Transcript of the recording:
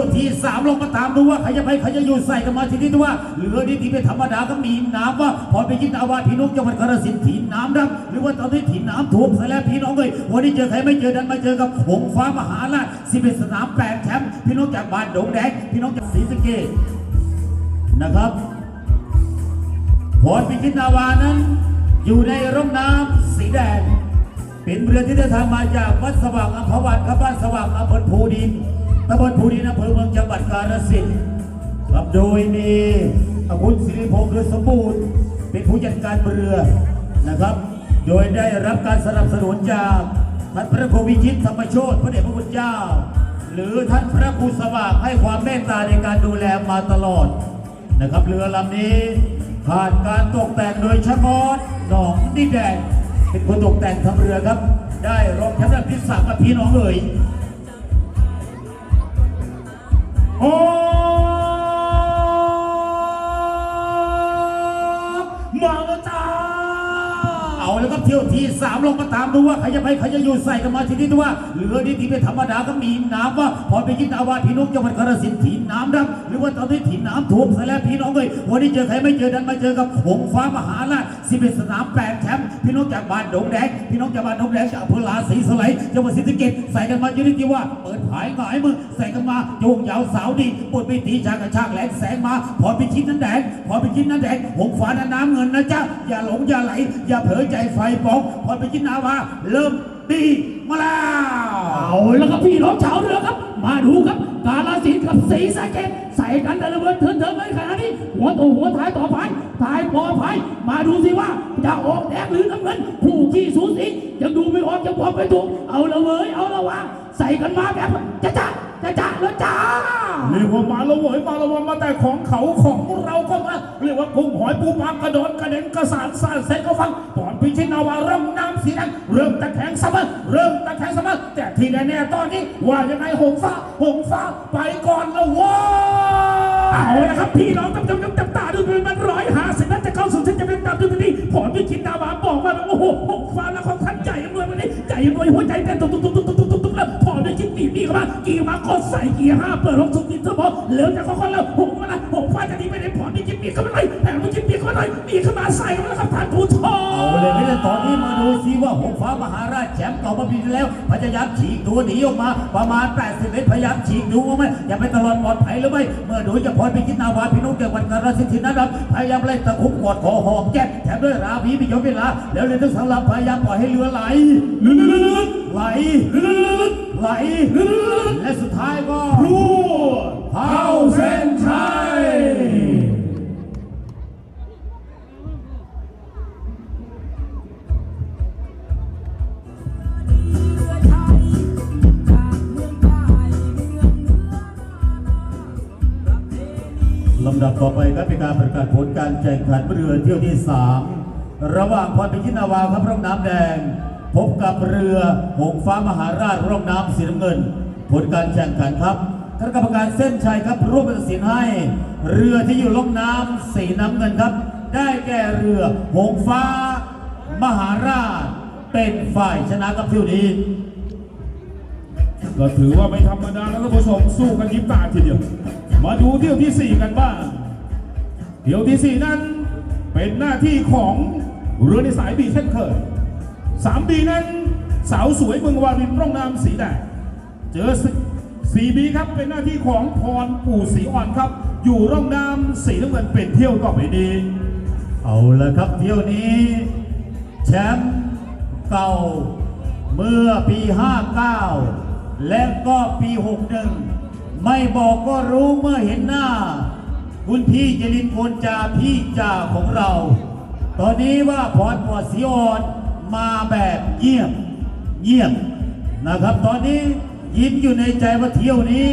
วที่สามลงมาตามดูว่าใครจะไปใครจะอยู่ใส่กันมาทีนี้ดูว่าเหลือนี่ที่เป็นธรรมดาก็มีน้ำว่าพอไปยินอาวาสพี่น้องจังหวัดกาฬสินธุ์ถีน้ำรับหรือว่าตอนนี้ถีน้ำท่วมซะแล้วพี่น้องเลยวันนี้เจอใครไม่เจอดันมาเจอกับหงฟ้ามหาราชสิบเอ็ดสนามแปดแชมป์พี่น้องจากบ้านดงแดงพี่น้องจากศรีสะเกษนะครับพรพิจิตนาวานั้น อยู่ในร่มน้ำสีแดงเป็นเรือที่เดินทางมาจากวัดสว่างอำเภอวัดครับบ้านสว่างอำเภอภูดิน ตำบลภูดินอำเภอเมืองจังหวัดกาฬสินธุ์ครับโดยมีอาวุธสิริพงษ์เรือสมบูรณ์เป็นผู้จัดการเรือนะครับ โดยได้รับการสนับสนุนจากท่านพระครูวิชิตธรรมโชตพระเดชพระคุณเจ้า หรือท่านพระครูสว่างให้ความเมตตาในการดูแลมาตลอดนะครับ เรือลำนี้ผ่านการตกแต่งโดยชะมอดหนองดินแดงเป็นคนตกแต่งทำเรือครับ ได้รองแชมป์ระดับที่สากับพี่น้องเลย โเที่ยวที่สามลงมาตามดูว่าใครจะไปใครจะอยู่ใส่กันมาทีนี้ดูว่าเหลือนี่ที่เป็นธรรมดาก็มีน้ำว่าพอไปยินอาวาสพี่น้องจังหวัดกาฬสินถีน้ำรับหรือว่าตอนนี้ถีน้ำท่วมซะแล้วพี่น้องเลยวันนี้เจอใครไม่เจอดันมาเจอกับหงฟ้ามหาราชสิบเอ็ดสนามแปดแชมป์พี่น้องจากบ้านดงแดงพี่น้องจากบ้านดงแดงจากอำเภอลาศรีสไลจังหวัดศรีสะเกษใส่กันมาอยู่นี่ที่ว่าเปิดผายหงายมือใส่กันมาโยงยาวสาวดีปวดไปตีจากกระชากแหลกแสงมา พอไปชิ้นนั้นแดงพอไปชิ้นนั้นแดงหงฟ้านั้นน้ำเงินนะจ๊ะอย่าหลงอย่าไหลอย่าเผลอใจไฟปองพอไปชิ้นนาวาเริ่มตีมาแล้วเอาแล้วครับพี่น้องชาวเรือครับ มาดูครับ กาลสินธุ์กับศรีสะเกษใส่กันแต่ละเบิดเถินเถินเลยขนาดนี้ หัวตัวหัวท้ายต่อไปท้ายปอไปมาดูสิว่าจะออกแดงหรือน้ำเงินผู้ขี้สูสียังดูไม่ออกยังบอกไม่ถูกเอาละเว้ยเอาละวะใส่กันมาแบบจะจ้าจะจ้าแล้วจ้าเรียกว่ามาและเวยมาและวันมาแต่ของเขาของเราก็มาเรียกว่ากุ้งหอยปูปลากระโดดกระเด็นกระสานสานเซ็ตก็ฟังก่อน พิชิตนาวาเริ่มน้ำสีแดงเริ่มตะแคงเสมอเริ่มตะแคงเสมอแต่ที่แน่ๆตอนนี้ว่ายังไงหงฟ้าหงฟ้าไปก่อนแล้วเว้ยเอาละครับพี่น้องจำจำจำจำตาดูมันร้อยหาสิบนัดจะเข้าสู่เส้นจะเป็นดับดูตรงนี้ผลที่คิดดาวาบอกว่าโอ้โหหกฟ้าแล้วของท่านใจยังรวยวันนี้ใจยังรวยหัวใจเต้นตุ๊บตุ๊บตุ๊บตุ๊บตุ๊บตุ๊บตุ๊แล้วพอได้คิดปีปีเข้ามากี่มาก็ใส่กี่ห้าเปิดลงสุดดินเทอเหลือจากค่อยๆแล้วหกมาละหกฟ้าจะดีไปในผลที่คิดปีเข้ามาเลยแต่ไม่คิดปีเข้ามาเลยปีเข้ามาใส่เข้ามาแล้วครับท่านผู้ชม ว่าหงฟ้ามหาราชแชมป์เก่ามาปีที่แล้ว พยายามฉีกตัวหนีออกมา ประมาณ 80 เมตรพยายามฉีกดูว่าไหมอย่าไปตลอดปลอดภัยหรือไม่เมื่อดูจะพรไปคิดนาวาพี่น้องจังหวัดกาฬสินธุ์นะครับพยายามไล่ตะคุบกอดคอหอมแก้มแถมด้วยราวีพิยมเวลา แล้วเรือทั้งสองลำพยายามปล่อยให้เรือไหลไหลไหลและสุดท้ายก็รู้เข้าเส้นชัยำดับต่อไปครับเป็นการประกาศผลการแข่งขันเรือเที่ยวที่ 3 ระหว่างพรพิชิตนาวาครับร่องน้ำแดง พบกับเรือหงฟ้ามหาราชร่องน้ำสีน้ำเงิน ผลการแข่งขันครับคณะกรรมการเส้นชัยครับร่วมตัดสินให้ เรือที่อยู่ร่องน้ำสีน้ำเงินครับ ได้แก่เรือหงฟ้า มหาราช เป็นฝ่ายชนะครับเที่ยวนี้ก็ถือว่าไม่ธรรมดาแล้วท่านผู้ชมสู้กันยิ้มตาทีเดียว มาดูเที่ยวที่ 4 กันบ้างเที่ยวที่ 4 นั้นเป็นหน้าที่ของเรือในสายบีเช่นเคย3บีนั้นสาวสวยเมืองวารินร่องน้ำสีแดงเจอสีบีครับเป็นหน้าที่ของพรปู่สีอ่อนครับ อยู่ร่องน้ำสีน้ำเงินเป็นเที่ยวต่อไปดี เอาละครับเที่ยวนี้ แชมป์เก่าเมื่อปี 59 และก็ปี 61 ไม่บอกก็รู้เมื่อเห็นหน้า คุณพี่จรินพลจาพี่จ่าของเรา ตอนนี้ว่าพรปอดสีอ่อนมาแบบเงียบเงียบนะครับ ตอนนี้ยิ้มอยู่ในใจว่าเที่ยวนี้